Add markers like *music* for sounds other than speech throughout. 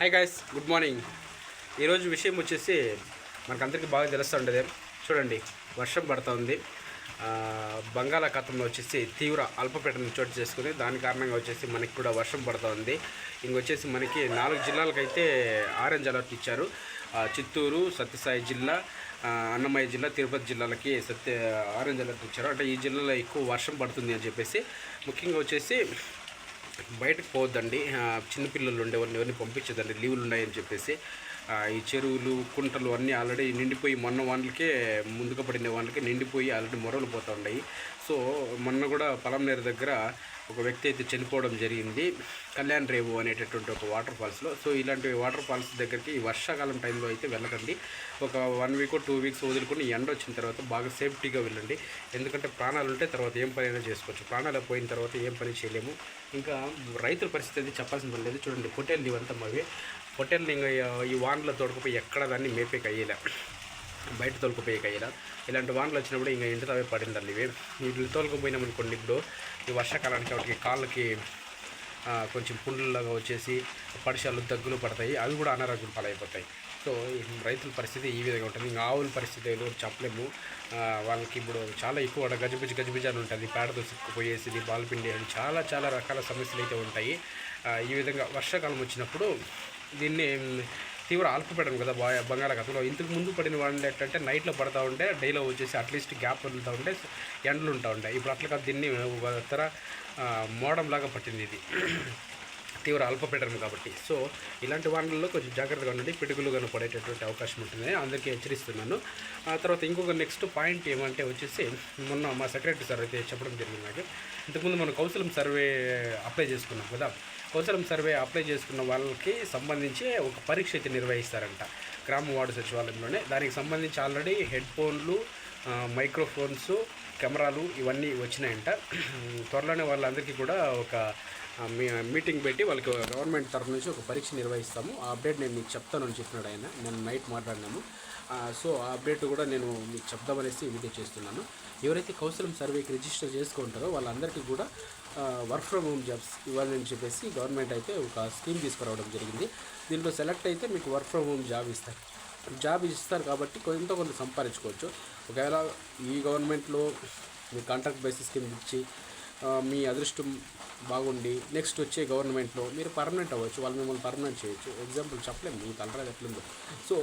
Hi guys good morning ఈరోజు విషయం వచ్చేసి మనకందరికీ బాగా తెలుస్తూ ఉంటుంది చూడండి వర్షం పడుతూ ఉంది బంగాళాఖాతంలో వచ్చేసి తీవ్ర అల్పపీడనం చోటు చేసుకుని దాని కారణంగా వచ్చేసి మనకి కూడా వర్షం పడుతూ ఉంది ఇంకొచ్చేసి మనకి నాలుగు జిల్లాలకైతే ఆరెంజ్ అలర్ట్ ఇచ్చారు. చిత్తూరు సత్యసాయి జిల్లా అన్నమయ్య జిల్లా తిరుపతి జిల్లాలకి సత్య ఆరెంజ్ అలర్ట్ ఇచ్చారు. అంటే ఈ జిల్లాలో ఎక్కువ వర్షం పడుతుంది అని చెప్పేసి ముఖ్యంగా వచ్చేసి బయటకు పోవద్దండి. చిన్నపిల్లలు ఉండేవాళ్ళని ఎవరిని పంపించదండి లీవులు ఉన్నాయని చెప్పేసి ఈ చెరువులు కుంటలు అన్నీ ఆల్రెడీ నిండిపోయి మొన్న వాళ్ళకే ముందుగా పడిన వాళ్ళకి నిండిపోయి ఆల్రెడీ మొరలు పోతూ ఉన్నాయి. సో మొన్న కూడా పలంనేరు దగ్గర ఒక వ్యక్తి అయితే చనిపోవడం జరిగింది. కళ్యాణ్ రేవు అనేటటువంటి ఒక వాటర్ ఫాల్స్లో. సో ఇలాంటి వాటర్ ఫాల్స్ దగ్గరికి ఈ వర్షాకాలం టైంలో అయితే వెళ్ళకండి. ఒక వన్ వీక్ టూ వీక్స్ వదులుకొని ఎండ వచ్చిన తర్వాత బాగా సేఫ్టీగా వెళ్ళండి. ఎందుకంటే ప్రాణాలు ఉంటే తర్వాత ఏం పని అయినా చేసుకోవచ్చు. ప్రాణాలు పోయిన తర్వాత ఏం పని చేయలేము. ఇంకా రైతుల పరిస్థితి అయితే చెప్పాల్సిన పని లేదు. చూడండి హోటల్ ఇవంతా మావి. పొట్టేళ్ళు ఇంకా ఈ వానలో తోడుకుపోయి ఎక్కడ దాన్ని మేపేకి కయ్యలే. బయట తోలుకుపోయే అయ్యేలా ఇలాంటి వానలు వచ్చినప్పుడు ఇంకా ఇంటి తవే పడిందండి ఇవి వీటిని తోలుకుపోయినాం అనుకోండి ఇప్పుడు ఈ వర్షాకాలానికి వాటికి కాళ్ళకి కొంచెం పుండ్లలాగా వచ్చేసి పడిశాలు దగ్గులు పడతాయి. అవి కూడా అనారోగ్యం పాలైపోతాయి. సో రైతుల పరిస్థితి ఈ విధంగా ఉంటుంది. ఇంకా ఆవుల పరిస్థితి ఏదో చెప్పలేము. వాళ్ళకి ఇప్పుడు చాలా ఎక్కువ గజిబిజి గజిబిజి అని ఉంటుంది పేడతో సిక్కుపోయేసి బాల్పిండి అని చాలా చాలా రకాల సమస్యలు అయితే ఉంటాయి. ఈ విధంగా వర్షాకాలం వచ్చినప్పుడు దీన్ని తీవ్ర అల్పపీడనం కదా బా బంగాళాఖాతంలో. ఇంతకు ముందు పడిన వాళ్ళు ఏంటంటే నైట్లో పడతా ఉండే డైలో వచ్చేసి అట్లీస్ట్ గ్యాప్ వదులుతూ ఉంటే ఎండలు ఉంటా ఉండే. ఇప్పుడు అట్లా కాదు దీన్ని ఒక తర మోడంలాగా పట్టింది ఇది. తీవ్ర అల్పపీడనం కాబట్టి. సో ఇలాంటి వానల్లో కొంచెం జాగ్రత్తగా ఉండండి పిడుగులు కానీ పడేటటువంటి అవకాశం ఉంటుంది. అందరికీ హెచ్చరిస్తున్నాను. ఆ తర్వాత ఇంకొక నెక్స్ట్ పాయింట్ ఏమంటే వచ్చేసి మొన్న మా సెక్రటరీ సార్ అయితే చెప్పడం జరిగింది నాకు. ఇంతకుముందు మనం కౌన్సిలింగ్ సర్వే అప్లై చేసుకున్నాం కదా. కౌన్సిలింగ్ సర్వే అప్లై చేసుకున్న వాళ్ళకి సంబంధించి ఒక పరీక్ష అయితే నిర్వహిస్తారంట. గ్రామ వార్డు సచివాలయంలోనే. దానికి సంబంధించి ఆల్రెడీ హెడ్ ఫోన్లు మైక్రోఫోన్స్ కెమెరాలు ఇవన్నీ వచ్చినాయంట. త్వరలోనే వాళ్ళందరికీ కూడా ఒక మీ మీటింగ్ పెట్టి వాళ్ళకి గవర్నమెంట్ తరఫు నుంచి ఒక పరీక్ష నిర్వహిస్తాము. ఆ అప్డేట్ నేను మీకు చెప్తాను అని చెప్పినాడు ఆయన. నేను నైట్ మాట్లాడినాము. సో ఆ అప్డేట్ కూడా నేను మీకు చెప్దామనేసి వీడియో చేస్తున్నాను. ఎవరైతే కౌసలం సర్వేకి రిజిస్టర్ చేసుకుంటారో వాళ్ళందరికీ కూడా వర్క్ ఫ్రమ్ హోమ్ జాబ్స్ ఇవ్వాలని చెప్పేసి గవర్నమెంట్ అయితే ఒక స్కీమ్ తీసుకురావడం జరిగింది. దీంట్లో సెలెక్ట్ అయితే మీకు వర్క్ ఫ్రమ్ హోమ్ జాబ్ ఇస్తారు. జాబ్ ఇస్తారు కాబట్టి కొంత కొంత సంపాదించుకోవచ్చు. ఒకవేళ ఈ గవర్నమెంట్లో మీ కాంట్రాక్ట్ బేసిస్ కింద ఇచ్చి మీ అదృష్టం బాగుండి నెక్స్ట్ వచ్చే గవర్నమెంట్లో మీరు పర్మనెంట్ అవ్వచ్చు వాళ్ళు మిమ్మల్ని పర్మనెంట్ చేయొచ్చు. ఎగ్జాంపుల్ చెప్పలేము మీ తలరాది ఎట్లుందో. సో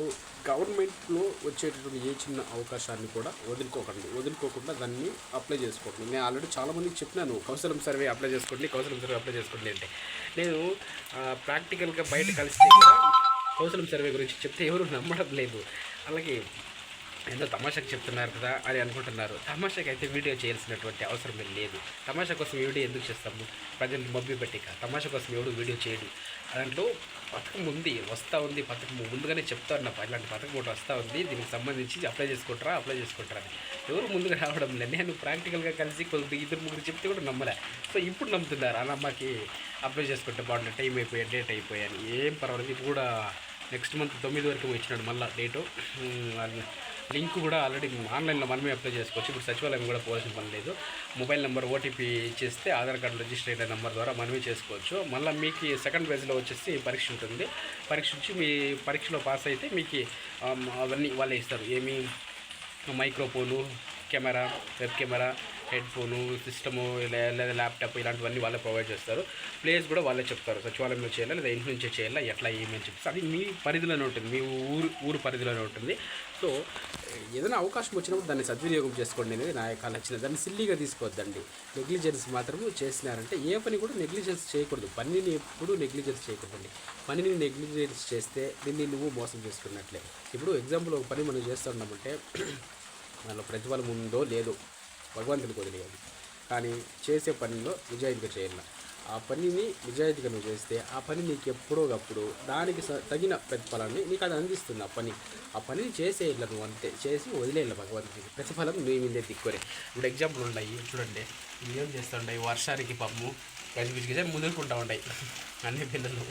గవర్నమెంట్లో వచ్చేటటువంటి ఏ చిన్న అవకాశాన్ని కూడా వదులుకోకండి. వదులుకోకుండా దాన్ని అప్లై చేసుకోండి నేను ఆల్రెడీ చాలామందికి చెప్పినాను కౌసలం సర్వే అప్లై చేసుకోండి కౌసలం సర్వే అప్లై చేసుకోండి అంటే. నేను ప్రాక్టికల్గా బయట కలిస్తే కూడా కౌసలం సర్వే గురించి చెప్తే ఎవరు నమ్మడం లేదు. అలాగే ఏదో తమాషాకి చెప్తున్నారు కదా అని అనుకుంటున్నారు. తమాషాకి అయితే వీడియో చేయాల్సినటువంటి అవసరం ఏం లేదు. తమాషా కోసం వీడియో ఎందుకు చేస్తాము? ప్రజలు మబ్బి పెట్టిక తమాషా కోసం ఎవడు వీడియో చేయడు? దాంట్లో పథకం ఉంది వస్తూ ఉంది పథకం ముందుగానే చెప్తా ఉన్నా ఇలాంటి పథకం ఒకటి వస్తూ ఉంది దీనికి సంబంధించి అప్లై చేసుకుంటారా అప్లై చేసుకుంటారా ఎవరు ముందుగా రావడం లేదు. నేను ప్రాక్టికల్గా కలిసి కొద్దిగా ఇద్దరు ముగ్గురు చెప్తే కూడా నమ్మలే. సో ఇప్పుడు నమ్ముతున్నారు. అలా అమ్మకి అప్లై చేసుకుంటే బాగుంటుంది టైం అయిపోయాను డేట్ అయిపోయాను ఏం పర్వాలేదు. ఇప్పుడు కూడా నెక్స్ట్ మంత్ తొమ్మిది వరకు ఇచ్చినాడు మళ్ళీ డేటు. లింక్ కూడా ఆల్రెడీ ఆన్లైన్లో మనమే అప్లై చేసుకోవచ్చు. ఇప్పుడు సచివాలయం కూడా పోవాల్సిన పని లేదు. మొబైల్ నెంబర్ ఓటీపీ ఇచ్చేస్తే ఆధార్ కార్డు రిజిస్టర్ అయిన నెంబర్ ద్వారా మనమే చేసుకోవచ్చు. మళ్ళీ మీకు సెకండ్ ఫేజ్లో వచ్చేసి పరీక్ష ఉంటుంది. పరీక్ష నుంచి మీ పరీక్షలో పాస్ అయితే మీకు అవన్నీ వాళ్ళే ఇస్తారు. ఏమి? Microphone camera web camera headphone system లేదా ల్యాప్టాప్ ఇలాంటివన్నీ వాళ్ళే ప్రొవైడ్ చేస్తారు. ప్లేస్ కూడా వాళ్ళే చెప్తారు. సచివాలయంలో చేయాలా లేదా ఇంటి నుంచే చేయాలా ఎట్లా ఏమని చెప్పేసి అది మీ పరిధిలోనే ఉంటుంది. మీ ఊరు ఊరు పరిధిలోనే ఉంటుంది. సో ఏదైనా అవకాశం వచ్చినప్పుడు దాన్ని సద్వినియోగం చేసుకోండి అనేది నా యొక్క నచ్చిన దాన్ని సిల్లీగా తీసుకోవద్దండి. నెగ్లిజెన్స్ మాత్రం చేసినారంటే ఏ పని కూడా నెగ్లిజెన్స్ చేయకూడదు. పనిని ఎప్పుడు నెగ్లిజెన్స్ చేయకూడదండి. పనిని నెగ్లిజెన్స్ చేస్తే దీన్ని నువ్వు మోసం చేసుకున్నట్లే. ఇప్పుడు ఎగ్జాంపుల్ ఒక పని మనం చేస్తున్నామంటే దానిలో *clears throat* ప్రతిఫలం ఉందో లేదో భగవంతునికి వదిలేయాలి. కానీ చేసే పనిలో నిజాయితీగా చేయాలి. ఆ పనిని నిజాయితీగా నువ్వు చేస్తే ఆ పని నీకు ఎప్పుడోకప్పుడు దానికి తగిన ప్రతిఫలాన్ని నీకు అది అందిస్తుంది ఆ పని. ఆ పనిని చేసేయాలి నువ్వు అంతే చేసి వదిలేయాలి భగవంతుడికి ప్రతిఫలం నీ మీదే దిక్కురే ఇప్పుడు ఎగ్జాంపుల్ ఉన్నాయి చూడండి. ఇవి ఏం చేస్తుంటాయి వర్షానికి పమ్ము గజిబిజి గజ ముదురుకుంటా ఉంటాయి. *laughs* అన్ని పిల్లలు.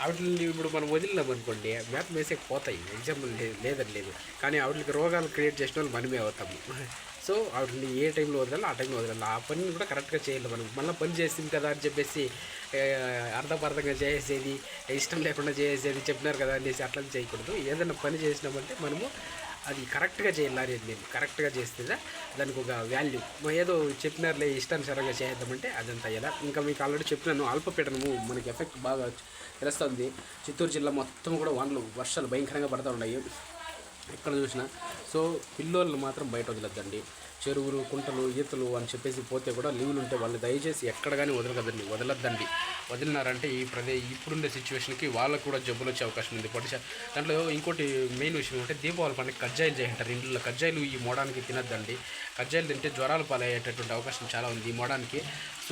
వాటిని ఇప్పుడు మనం వదిలినాం అనుకోండి మేత పోతాయి. ఎగ్జాంపుల్ లేదని లేదు. కానీ వాటికి రోగాలు క్రియేట్ చేసిన వాళ్ళు మనమే అవుతాము. సో వాటిని ఏ టైంలో వదలాలి ఆ టైంలో వదలాలి. ఆ పనిని కూడా కరెక్ట్గా చేయాలి మనం. మళ్ళీ పని చేసింది కదా అని చెప్పేసి అర్థపార్థంగా అర్థపర్థంగా చేసేది ఇష్టం లేకుండా చేసేది చెప్పినారు కదా అనేసి అట్లా చేయకూడదు. ఏదైనా పని చేసినామంటే మనము అది కరెక్ట్గా చేయాలి నేను. కరెక్ట్గా చేస్తే దానికి ఒక వాల్యూ ఏదో చెప్పినారులే ఇష్టానుసారంగా చేద్దామంటే అదంతా ఎలా? ఇంకా మీకు ఆల్రెడీ చెప్పినాను అల్పపీడనము మనకి ఎఫెక్ట్ బాగా తెలుస్తుంది. చిత్తూరు జిల్లా మొత్తం కూడా వానలు వర్షాలు భయంకరంగా పడుతూ ఉన్నాయి. ఎక్కడ చూసినా. సో పిల్లోళ్ళు మాత్రం బయట వదిలద్దండి. చెరువులు కుంటలు ఈతలు అని చెప్పేసి పోతే కూడా లీవులు ఉంటే వాళ్ళు దయచేసి ఎక్కడ కానీ వదలకదండి వదలద్దండి. వదిలినారంటే ఈ ప్రదే ఇప్పుడుండే సిచ్యువేషన్కి వాళ్ళకు కూడా జబ్బులు వచ్చే అవకాశం ఉంది. పొడి దాంట్లో ఇంకోటి మెయిన్ విషయం ఏంటంటే దీపావళి పండుగ కజ్జాయిలు చేయంటారు. ఇంట్లో కజ్జాయిలు ఈ మోడానికి తినద్దండి. కజ్జాయిలు తింటే జ్వరాలు పాలయ్యేటటువంటి అవకాశం చాలా ఉంది. ఈ మోడానికి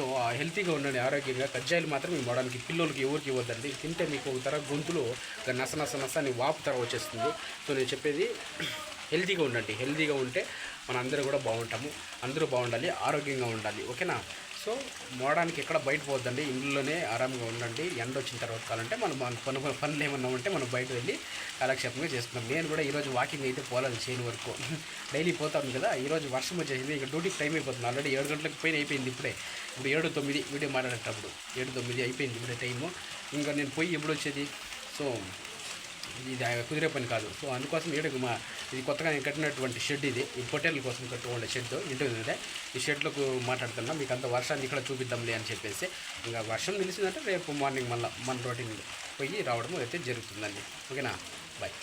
సో ఆ హెల్తీగా ఉండండి ఆరోగ్యంగా. కజ్జాయిలు మాత్రం ఈ మోడానికి పిల్లలకి ఎవరికి ఇవ్వద్దండి. తింటే మీకు ఒక తర గొంతులో నస నస నస అని వాపు తర వచ్చేస్తుంది. సో నేను చెప్పేది హెల్తీగా ఉండండి. హెల్తీగా ఉంటే మన అందరూ కూడా బాగుంటాము. అందరూ బాగుండాలి ఆరోగ్యంగా ఉండాలి. ఓకేనా? సో మోడానికి ఎక్కడ బయట పోద్దండి ఇంట్లోనే ఆరాంగా ఉండండి. ఎండ వచ్చిన తర్వాత కావాలంటే మనం మన పను పనులు ఏమన్నా ఉంటే మనం బయట వెళ్ళి కాలక్షేపంగా చేస్తున్నాం నేను కూడా ఈరోజు వాకింగ్ అయితే పోలేదు చేయని వరకు. *laughs* డైలీ పోతాను కదా. ఈరోజు వర్షం వచ్చేసింది. ఇక డ్యూటీకి టైం అయిపోతుంది. ఆల్రెడీ ఏడు గంటలకు పైన అయిపోయింది ఇప్పుడే. ఇప్పుడు ఏడు తొమ్మిది వీడియో మాట్లాడేటప్పుడు ఏడు తొమ్మిది అయిపోయింది ఇప్పుడే టైము. ఇంకా నేను పోయి ఎప్పుడు వచ్చేది? సో ఇది కుదిరే పని కాదు. సో అందుకోసం ఏడు మా ఇది కొత్తగా నేను కట్టినటువంటి షెడ్ ఇది. ఈ పొట్టేళ్ళ కోసం కట్టుకోండి షెడ్. ఇంటి మీద. ఈ షెడ్లకు మాట్లాడుతున్నా. మీకు అంత వర్షాన్ని ఇక్కడ చూపిద్దాంలే అని చెప్పేసి. ఇంకా వర్షం నిలిచిందంటే రేపు మార్నింగ్ మళ్ళీ మన రోటీన్ పోయి రావడం అయితే జరుగుతుందండి. ఓకేనా? బాయ్